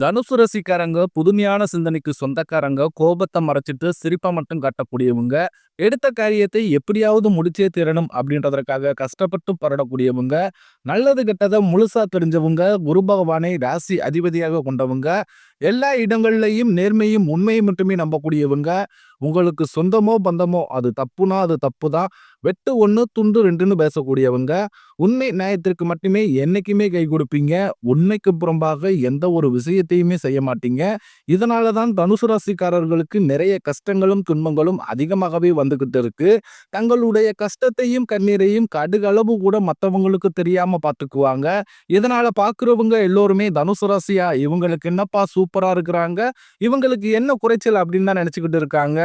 தனுசு ரசிக்காரங்க புதுமையான சிந்தனைக்கு சொந்தக்காரங்க கோபத்தை மறைச்சிட்டு சிரிப்பை மட்டும் காட்டக்கூடியவங்க எடுத்த காரியத்தை எப்படியாவது முடிச்சே தீரணும் அப்படின்றதற்காக கஷ்டப்பட்டு பரடக்கூடியவங்க நல்லது கெட்டதை முழுசா தெரிஞ்சவங்க குரு பகவானை ராசி அதிபதியாக கொண்டவங்க எல்லா இடங்கள்லையும் நேர்மையும் உண்மையும் மட்டுமே நம்பக்கூடியவங்க உங்களுக்கு சொந்தமோ பந்தமோ அது தப்புனா அது தப்பு தான் வெட்டு ஒன்று துண்டு ரெண்டுன்னு பேசக்கூடியவங்க உண்மை நியாயத்திற்கு மட்டுமே என்னைக்குமே கை கொடுப்பீங்க. உண்மைக்கு புறம்பாக எந்த ஒரு விஷயத்தையுமே செய்ய மாட்டீங்க. இதனால தான் தனுசு ராசிக்காரர்களுக்கு நிறைய கஷ்டங்களும் துன்பங்களும் அதிகமாகவே வந்துகிட்டு இருக்கு. தங்களுடைய கஷ்டத்தையும் கண்ணீரையும் கடுகளவு கூட மற்றவங்களுக்கு தெரியாம பார்த்துக்குவாங்க இதனால பார்க்குறவங்க எல்லோருமே தனுசு ராசியா? இவங்களுக்கு என்னப்பா சூப்பரா இருக்கிறாங்க? இவங்களுக்கு என்ன குறைச்சல் அப்படின்னு தான் நினச்சிக்கிட்டு இருக்காங்க.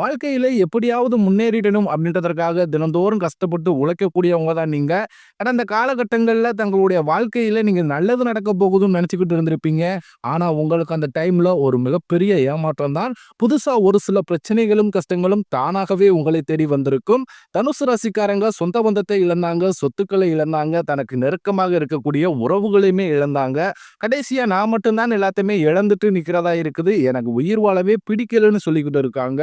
வாழ்க்கையில எப்படியாவது முன்னேறிடணும் அப்படின்றதற்காக தினந்தோறும் கஷ்டப்பட்டு உழைக்கக்கூடியவங்க தான் நீங்க. கடந்த காலகட்டங்களில் தங்களுடைய வாழ்க்கையில நீங்க நல்லது நடக்க போகுதுன்னு நினச்சிக்கிட்டு இருந்திருப்பீங்க. ஆனா உங்களுக்கு அந்த டைம்ல ஒரு மிகப்பெரிய ஏமாற்றம் தான். புதுசா ஒரு சில பிரச்சனைகளும் கஷ்டங்களும் தானாகவே உங்களை தேடி வந்திருக்கும். தனுசு ராசிக்காரங்க சொந்த பந்தத்தை இழந்தாங்க சொத்துக்களை இழந்தாங்க தனக்கு நெருக்கமாக இருக்கக்கூடிய உறவுகளையுமே இழந்தாங்க. கடைசியா நான் மட்டும்தான் எல்லாத்தையுமே இழந்துட்டு நிக்கிறதா இருக்குது. எனக்கு உயிர் வாழவே பிடிக்கலன்னு சொல்லிக்கிட்டு இருக்காங்க.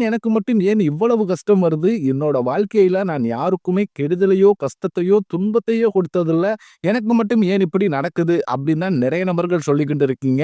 எனக்கு மட்டும் ஏன் இவ்வளவு கஷ்டம் வருது? என்னோட வாழ்க்கையில நான் யாருக்குமே கெடுதலையோ கஷ்டத்தையோ துன்பத்தையோ கொடுத்ததில்ல. எனக்கு மட்டும் ஏன் இப்படி நடக்குது? அப்படின்னு தான் நிறைய நபர்கள் சொல்லிக்கிட்டு இருக்கீங்க.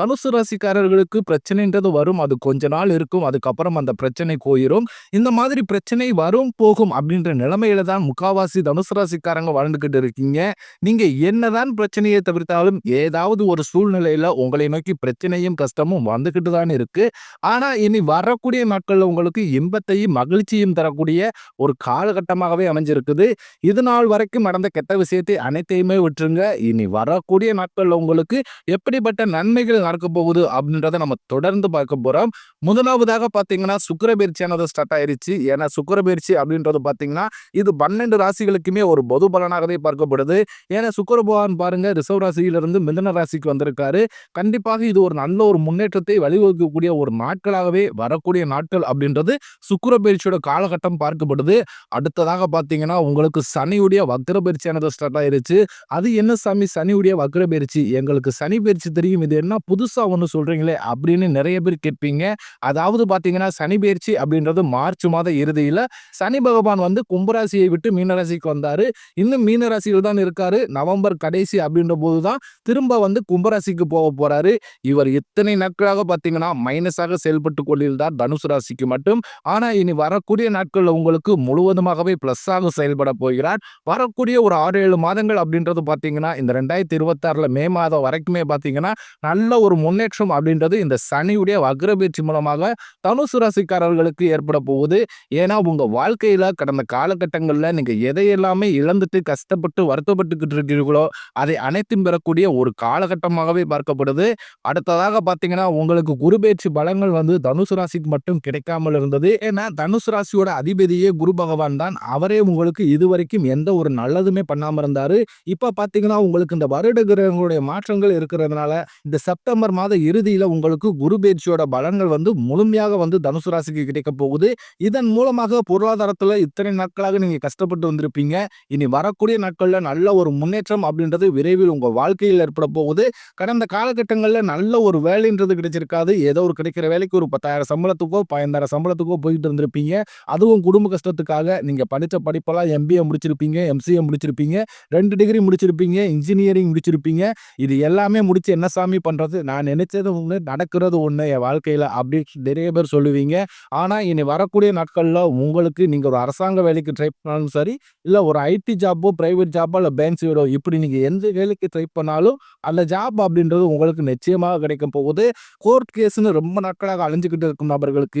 தனுசு ராசிக்காரர்களுக்கு பிரச்சனைன்றது வரும். அது கொஞ்ச நாள் இருக்கும். அதுக்கப்புறம் அந்த பிரச்சனை போயிடும் இந்த மாதிரி பிரச்சனை வரும் போகும் அப்படின்ற நிலைமையில தான் முக்காவாசி தனுசு ராசிக்காரங்க வாழ்ந்துகிட்டு இருக்கீங்க. நீங்க என்னதான் பிரச்சனையை தவிர்த்தாலும் ஏதாவது ஒரு சூழ்நிலையில உங்களை நோக்கி பிரச்சனையும் கஷ்டமும் வந்துகிட்டு தான் இருக்கு. ஆனா இனி வரக்கூடிய நாட்கள்ல உங்களுக்கு இன்பத்தையும் மகிழ்ச்சியும் தரக்கூடிய ஒரு காலகட்டமாகவே அமைஞ்சிருக்குது. இது நாள் வரைக்கும் நடந்த கெட்ட விஷயத்தை அனைத்தையுமே விட்டுருங்க. இனி வரக்கூடிய நாட்கள்ல உங்களுக்கு எப்படிப்பட்ட நன்மைகள் நடக்க போகுது அப்படின்றத நம்ம தொடர்ந்து பார்க்க போறோம். முதலாவதாக பார்த்தீங்கன்னா சுக்கரபயிற்சியானது ஸ்டார்ட் ஆயிருச்சு. ஏன்னா சுக்கரபயிற்சி அப்படின்றது பார்த்தீங்கன்னா இது பன்னெண்டு ராசிகளுக்குமே ஒரு பொது பலனாகவே பார்க்கப்படுது. ஏன்னா சுக்கர பகவான் பாருங்க ரிசர்வ் ராசியிலிருந்து மிதன ராசிக்கு வந்திருக்காரு. கண்டிப்பாக இது ஒரு நல்ல ஒரு முன்னேற்றத்தை வழிவகுக்கக்கூடிய ஒரு நாட்களாகவே வரக்கூடிய நாட்கள் அப்படின்றது சுக்கர பயிற்சியோட காலகட்டம் பார்க்கப்படுது. அடுத்ததாக பார்த்தீங்கன்னா உங்களுக்கு சனியுடைய வக்ர பயிற்சியானது ஸ்டார்ட் ஆயிருச்சு. அது என்ன சாமி? சனியுடைய வக்ர பயிற்சி எங்களுக்கு சனி பயிற்சி தெரியும். இது என்ன புதுசாக ஒன்று சொல்கிறீங்களே அப்படின்னு நிறைய பேர் கேட்பீங்க. அதாவது பார்த்தீங்கன்னா சனி பயிற்சி அப்படின்றது மார்ச் மாத இறுதியில் சனி பகவான் வந்து கும்பராசியை விட்டு மீனராசிக்கு வந்தார். இன்னும் மீனராசியில் தான் இருக்காரு. நவம்பர் கடைசி அப்படின்ற போது தான் திரும்ப வந்து கும்பராசிக்கு போக போகிறாரு இவர் இத்தனை நாட்களாக பார்த்தீங்கன்னா மைனஸாக செயல்பட்டு கொண்டிருந்தார். தனுசு ராசிக்கு மட்டும். ஆனால் இனி வரக்கூடிய நாட்களில் உங்களுக்கு முழுவதுமாகவே ப்ளஸ்ஸாக செயல்பட போகிறார். வரக்கூடிய ஒரு ஆறு ஏழு மாதங்கள் அப்படின்றது பார்த்தீங்கன்னா இந்த ரெண்டாயிரத்தி இருபத்தாறுல மே மாதம் வரைக்குமே பார்த்தீங்கன்னா நல்ல ஒரு முன்னேற்றம் அப்படின்றது இந்த சனியுடைய வக்ரபீழ்ச்சி மூலமாக தனுசு ராசிக்காரர்களுக்கு ஏற்பட போகுது. ஏன்னா உங்கள் வாழ்க்கையில் கடந்த காலகட்டங்களில் நீங்கள் எதையெல்லாமே இழந்துட்டு கஷ்டப்பட்டு வருத்தப்பட்டுக்கிட்டு இருக்கிறீர்களோ அதை அனைத்தும் பெறக்கூடிய ஒரு காலகட்டமாகவே பார்க்கப்படுது. அடுத்ததாக பார்த்தீங்கன்னா உங்களுக்கு குருபேச்சு பலங்கள் வந்து தனுசு ராசிக்கு மட்டும் கிடைக்காமல் இருந்தது. ஏன்னா தனுசு ராசியோட அதிபதியே குரு பகவான் தான். அவரே உங்களுக்கு இதுவரைக்கும் எந்த ஒரு நல்லதுமே பண்ணாமல் இருந்தாரு. இப்ப பாத்தீங்கன்னா உங்களுக்கு இந்த வருட கிரகங்களுடைய மாற்றங்கள் இருக்கிறதுனால இந்த செப்டம்பர் மாத இறுதியில உங்களுக்கு குரு பேச்சியோட பலன்கள் வந்து முழுமையாக வந்து தனுசு ராசிக்கு கிடைக்க போகுது. இதன் மூலமாக பொருளாதாரத்துல இத்தனை நாட்களாக நீங்க கஷ்டப்பட்டு வந்திருப்பீங்க. இனி வரக்கூடிய நாட்கள்ல நல்ல ஒரு முன்னேற்றம் அப்படின்றது விரைவில் உங்க வாழ்க்கையில் ஏற்பட போகுது. கடந்த காலகட்டங்களில் நல்ல ஒரு வேலைன்றது கிடைச்சிருக்காது. ஏதோ ஒரு கிடைக்கிற வேலைக்கு ஒரு பத்தாயிரம் சம்பளத்துக்கோ ஐந்தாயிரம் சம்பளத்துக்கோ போயிட்டு இருந்திருப்பீங்க. அதுவும் குடும்ப கஷ்டத்துக்காக நீங்கள் படித்த படிப்பெல்லாம் எம்பிஏ முடிச்சிருப்பீங்க எம்சிஏ முடிச்சிருப்பீங்க ரெண்டு டிகிரி முடிச்சிருப்பீங்க இன்ஜினியரிங் முடிச்சிருப்பீங்க. இது எல்லாமே முடிச்சு என்ன சாமி பண்ணுறது நான் நினைச்சது ஒன்று நடக்கிறது ஒன்று என் வாழ்க்கையில் அப்படின்னு நிறைய பேர் சொல்லுவீங்க. ஆனால் இனி வரக்கூடிய நாட்களில் உங்களுக்கு நீங்கள் ஒரு அரசாங்க வேலைக்கு ட்ரை பண்ணாலும் சரி இல்லை ஒரு ஐடி ஜாப்போ ப்ரைவேட் ஜாப்போ இல்லை பேங்க் சைடோ இப்படி நீங்கள் எந்த வேலைக்கு ட்ரை பண்ணாலும் அந்த ஜாப் அப்படின்றது உங்களுக்கு நிச்சயமாக கிடைக்க போகுது. கோர்ட் கேஸ்னு ரொம்ப நாட்களாக அழிஞ்சுக்கிட்டு இருக்கும் நபர்களுக்கு.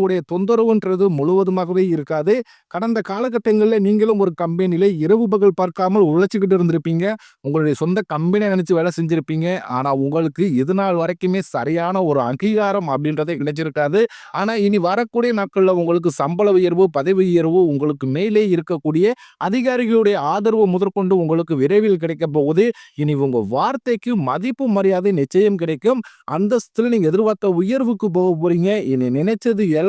உங்களுடைய தொந்தரவுன்றது முழுவதுமாகவே இருக்காது. கடந்த காலகட்டங்களில் நீங்களும் ஒரு கம்பெனியில் இரவு பகல் பார்க்காமல் உழைச்சிக்கிட்டு இருந்திருப்பீங்க. உங்களுடைய சொந்த கம்பெனியை நினச்சி வேலை செஞ்சுருப்பீங்க. ஆனால் உங்களுக்கு இது நாள் வரைக்குமே சரியான ஒரு அங்கீகாரம் அப்படின்றதே கிடைச்சிருக்காது. ஆனால் இனி வரக்கூடிய நாட்களில் உங்களுக்கு சம்பள உயர்வு பதவி உயர்வு உங்களுக்கு மேலே இருக்கக்கூடிய அதிகாரிகளுடைய ஆதரவு முதற்கொண்டு உங்களுக்கு விரைவில் கிடைக்க போகுது. இனி உங்கள் வார்த்தைக்கு மதிப்பு மரியாதை நிச்சயம் கிடைக்கும். அந்தஸ்தில் நீங்கள் எதிர்பார்த்த உயர்வுக்கு போக போகிறீங்க இனி நினைச்சது எல்லாம்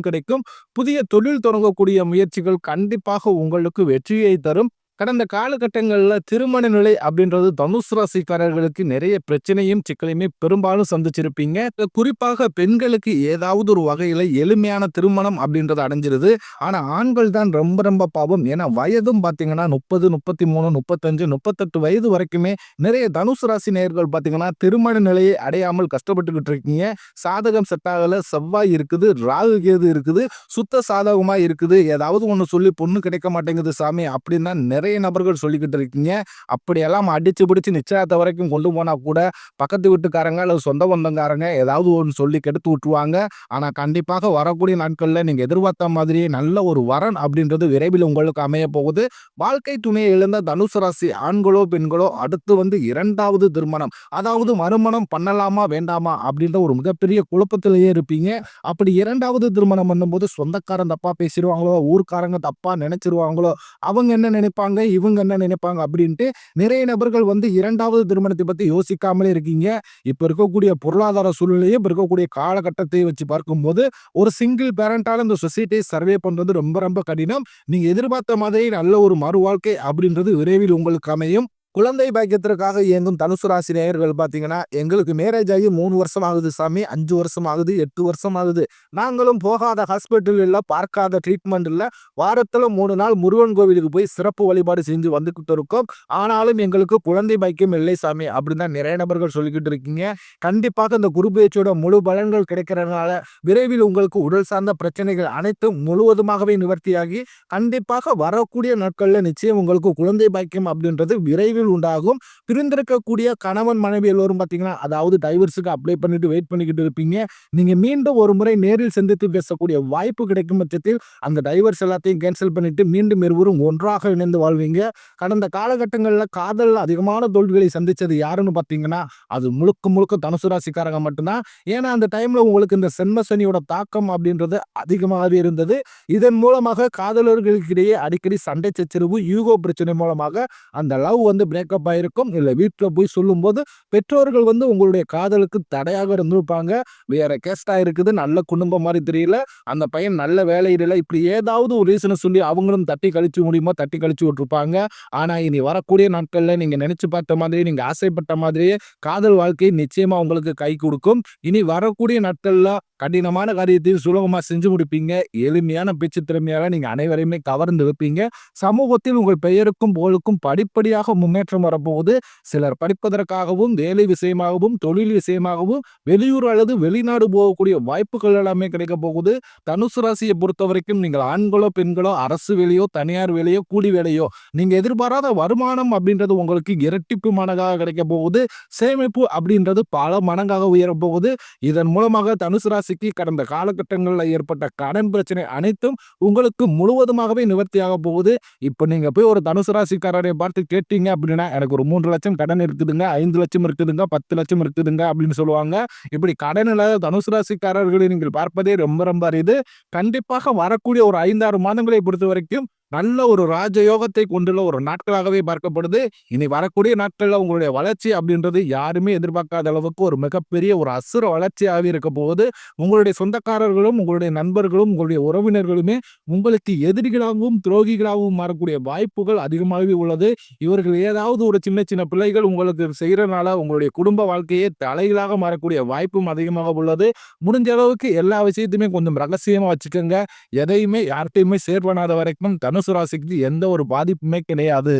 கிடைக்கும். புதிய தொழில் தொடங்கக்கூடிய முயற்சிகள் கண்டிப்பாக உங்களுக்கு வெற்றியை தரும். கடந்த காலகட்டங்களில் திருமண நிலை அப்படின்றது தனுஷ் ராசிக்காரர்களுக்கு நிறைய பிரச்சனையும் சிக்கலையுமே பெரும்பாலும் சந்திச்சிருப்பீங்க. குறிப்பாக பெண்களுக்கு ஏதாவது ஒரு வகையில் எளிமையான திருமணம் அப்படின்றது அடைஞ்சிருது. ஆனால் ஆண்கள் தான் ரொம்ப ரொம்ப பாவம். ஏன்னா வயதும் பார்த்தீங்கன்னா முப்பது முப்பத்தி மூணு முப்பத்தஞ்சு முப்பத்தெட்டு வயது வரைக்குமே நிறைய தனுஷ் ராசி நேர்கள் பார்த்தீங்கன்னா திருமண நிலையை அடையாமல் கஷ்டப்பட்டுக்கிட்டு இருக்கீங்க. சாதகம் செட் செவ்வாய் இருக்குது ராகு கேது இருக்குது சுத்த சாதகமாக இருக்குது. ஏதாவது ஒன்று சொல்லி பொண்ணு கிடைக்க மாட்டேங்குது சாமி அப்படின்னா நிறைய நிறைய நபர்கள் சொல்லிக்கிட்டு இருக்கீங்க. அப்படியெல்லாம் அடிச்சு பிடிச்சி நிச்சயத்தை வரைக்கும் கொண்டு போனால் கூட பக்கத்து வீட்டுக்காரங்க அல்லது சொந்த பந்தங்காரங்க ஏதாவது ஒன்று சொல்லி கெடுத்து விட்டுருவாங்க. ஆனால் கண்டிப்பாக வரக்கூடிய நாட்களில் நீங்கள் எதிர்பார்த்த மாதிரியே நல்ல ஒரு வரன் அப்படின்றது விரைவில் உங்களுக்கு அமைய போகுது. வாழ்க்கை துணையை இழந்த தனுசு ராசி ஆண்களோ பெண்களோ அடுத்து வந்து இரண்டாவது திருமணம். அதாவது மறுமணம் பண்ணலாமா வேண்டாமா அப்படின்ற ஒரு மிகப்பெரிய குழப்பத்திலேயே இருப்பீங்க. அப்படி இரண்டாவது திருமணம் பண்ணும்போது சொந்தக்காரன் தப்பாக பேசிடுவாங்களோ ஊர்க்காரங்க தப்பாக நினைச்சிருவாங்களோ அவங்க என்ன நினைப்பாங்க? இவங்க என்ன நினைப்பாங்க அப்படின்ட்டு நிறைய நபர்கள் வந்து இரண்டாவது திருமணத்தை பத்தி யோசிக்காமலே இருக்கீங்க. இப்ப இருக்கக்கூடிய பொருளாதார சூழ்நிலையும் இப்ப இருக்கக்கூடிய காலகட்டத்தை வச்சு பார்க்கும்போது ஒரு சிங்கிள் பேரண்டால இந்த சொசைட்டியை சர்வே பண்றது ரொம்ப ரொம்ப கடினம். நீங்க எதிர்பார்த்த மாதிரி நல்ல ஒரு மறு வாழ்க்கை அப்படின்றது விரைவில் உங்களுக்கு அமையும். குழந்தை பாக்கியத்திற்காக இயங்கும் தனுசு ராசி நேயர்கள் பார்த்தீங்கன்னா எங்களுக்கு மேரேஜ் ஆகி மூணு வருஷம் ஆகுது சாமி அஞ்சு வருஷம் ஆகுது எட்டு வருஷம் ஆகுது நாங்களும் போகாத ஹாஸ்பிட்டல் இல்லை பார்க்காத ட்ரீட்மெண்ட் இல்லை வாரத்தில் மூணு நாள் முருகன் கோவிலுக்கு போய் சிறப்பு வழிபாடு செஞ்சு வந்துக்கிட்டு இருக்கோம். ஆனாலும் எங்களுக்கு குழந்தை பாக்கியம் இல்லை சாமி அப்படின்னு தான் நிறைய நபர்கள் சொல்லிக்கிட்டு இருக்கீங்க. கண்டிப்பாக இந்த குரு பேச்சோட முழு பலன்கள் கிடைக்கிறதுனால விரைவில் உங்களுக்கு உடல் சார்ந்த பிரச்சனைகள் அனைத்தும் முழுவதுமாகவே நிவர்த்தியாகி கண்டிப்பாக வரக்கூடிய நாட்களில் நிச்சயம் உங்களுக்கு குழந்தை பாக்கியம் அப்படின்றது விரைவில் சூழல் உண்டாகும். பிரிந்திருக்கக்கூடிய கணவன் மனைவி எல்லோரும் பார்த்தீங்கன்னா அதாவது டைவர்ஸுக்கு அப்ளை பண்ணிட்டு வெயிட் பண்ணிக்கிட்டு இருப்பீங்க. நீங்க மீண்டும் ஒரு முறை நேரில் சந்தித்து பேசக்கூடிய வாய்ப்பு கிடைக்கும் பட்சத்தில் அந்த டைவர்ஸ் எல்லாத்தையும் கேன்சல் பண்ணிட்டு மீண்டும் இருவரும் ஒன்றாக இணைந்து வாழ்வீங்க. கடந்த காலகட்டங்களில் காதல் அதிகமான தோல்விகளை சந்தித்தது யாருன்னு பார்த்தீங்கன்னா அது முழுக்க முழுக்க தனுசு ராசிக்காரங்க மட்டும்தான். ஏன்னா அந்த டைமில் உங்களுக்கு இந்த சென்மசனியோட தாக்கம் அப்படின்றது அதிகமாகவே இருந்தது. இதன் மூலமாக காதலர்களுக்கிடையே அடிக்கடி சண்டை சச்சரவு யூகோ பிரச்சனை மூலமாக அந்த லவ் வந்து பிரேக்கப் ஆயிருக்கும். இல்லை வீட்டில் போய் சொல்லும்போது பெற்றோர்கள் வந்து உங்களுடைய காதலுக்கு தடையாக இருந்திருப்பாங்க. வேற கேஸ்டா இருக்குது நல்ல குடும்பம் மாதிரி தெரியல. அந்த பையன் நல்ல வேலையில இப்படி ஏதாவது ஒரு ரீசனை சொல்லி அவங்களும் தட்டி கழிச்சு முடியுமோ? தட்டி கழிச்சு விட்டுருப்பாங்க. ஆனால் இனி வரக்கூடிய நாட்களில் நீங்கள் நினச்சி பார்த்த மாதிரி நீங்கள் ஆசைப்பட்ட மாதிரியே காதல் வாழ்க்கை நிச்சயமாக உங்களுக்கு கை கொடுக்கும். இனி வரக்கூடிய நாட்களில் கடினமான காரியத்தையும் சுலபமாக செஞ்சு முடிப்பீங்க. எளிமையான பேச்சு திறமையாக நீங்கள் அனைவரையுமே கவர்ந்து வைப்பீங்க சமூகத்தில் உங்கள் பெயருக்கும் புகழுக்கும் படிப்படியாக முன்னேற்ற முன்னேற்றம் வரப்போகுது. சிலர் படிப்பதற்காகவும் வேலை விஷயமாகவும் தொழில் விஷயமாகவும் வெளியூர் அல்லது வெளிநாடு போகக்கூடிய வாய்ப்புகள் எல்லாமே கிடைக்க போகுது. தனுசு ராசியை பொறுத்த வரைக்கும் நீங்கள் ஆண்களோ பெண்களோ அரசு வேலையோ தனியார் வேலையோ கூலி வேலையோ நீங்க எதிர்பாராத வருமானம் அப்படின்றது உங்களுக்கு இரட்டிப்பு மடங்காக கிடைக்க போகுது. சேமிப்பு அப்படின்றது பல மடங்காக உயரப் போகுது. இதன் மூலமாக தனுசு ராசிக்கு கடந்த காலகட்டங்களில் ஏற்பட்ட கடன் பிரச்சனை அனைத்தும் உங்களுக்கு முழுவதுமாகவே நிவர்த்தியாக போகுது. இப்போ நீங்க போய் ஒரு தனுசு ராசிக்காரரை பார்த்து கேட்டீங்க எப்படின்னா எனக்கு ஒரு மூன்று லட்சம் கடன் இருக்குதுங்க ஐந்து லட்சம் இருக்குதுங்க பத்து லட்சம் இருக்குதுங்க அப்படின்னு சொல்லுவாங்க. இப்படி கடனில் தனுசு ராசிக்காரர்களை நீங்கள் பார்ப்பதே ரொம்ப ரொம்ப அரிது. கண்டிப்பாக வரக்கூடிய ஒரு ஐந்தாறு மாதங்களை பொறுத்த வரைக்கும் நல்ல ஒரு ராஜயோகத்தை கொண்டுள்ள ஒரு நாட்களாகவே பார்க்கப்படுது. இனி வரக்கூடிய நாட்களில் உங்களுடைய வளர்ச்சி அப்படின்றது யாருமே எதிர்பார்க்காத அளவுக்கு ஒரு மிகப்பெரிய ஒரு அசுர வளர்ச்சியாகவே இருக்க போகுது. உங்களுடைய சொந்தக்காரர்களும் உங்களுடைய நண்பர்களும் உங்களுடைய உறவினர்களுமே உங்களுக்கு எதிரிகளாகவும் துரோகிகளாகவும் மாறக்கூடிய வாய்ப்புகள் அதிகமாகவே உள்ளது. இவர்கள் ஏதாவது ஒரு சின்ன சின்ன பிள்ளைகள் உங்களுக்கு செய்கிறனால உங்களுடைய குடும்ப வாழ்க்கையே தலைகளாக மாறக்கூடிய வாய்ப்பும் அதிகமாக உள்ளது. முடிஞ்ச அளவுக்கு எல்லா விஷயத்தையுமே கொஞ்சம் ரகசியமாக வச்சுக்கோங்க. எதையுமே யார்கிட்டையுமே சேர் பண்ணாத வரைக்கும் தனுசு ராசிக்கு எந்த ஒரு பாதிப்புமே கிடையாது.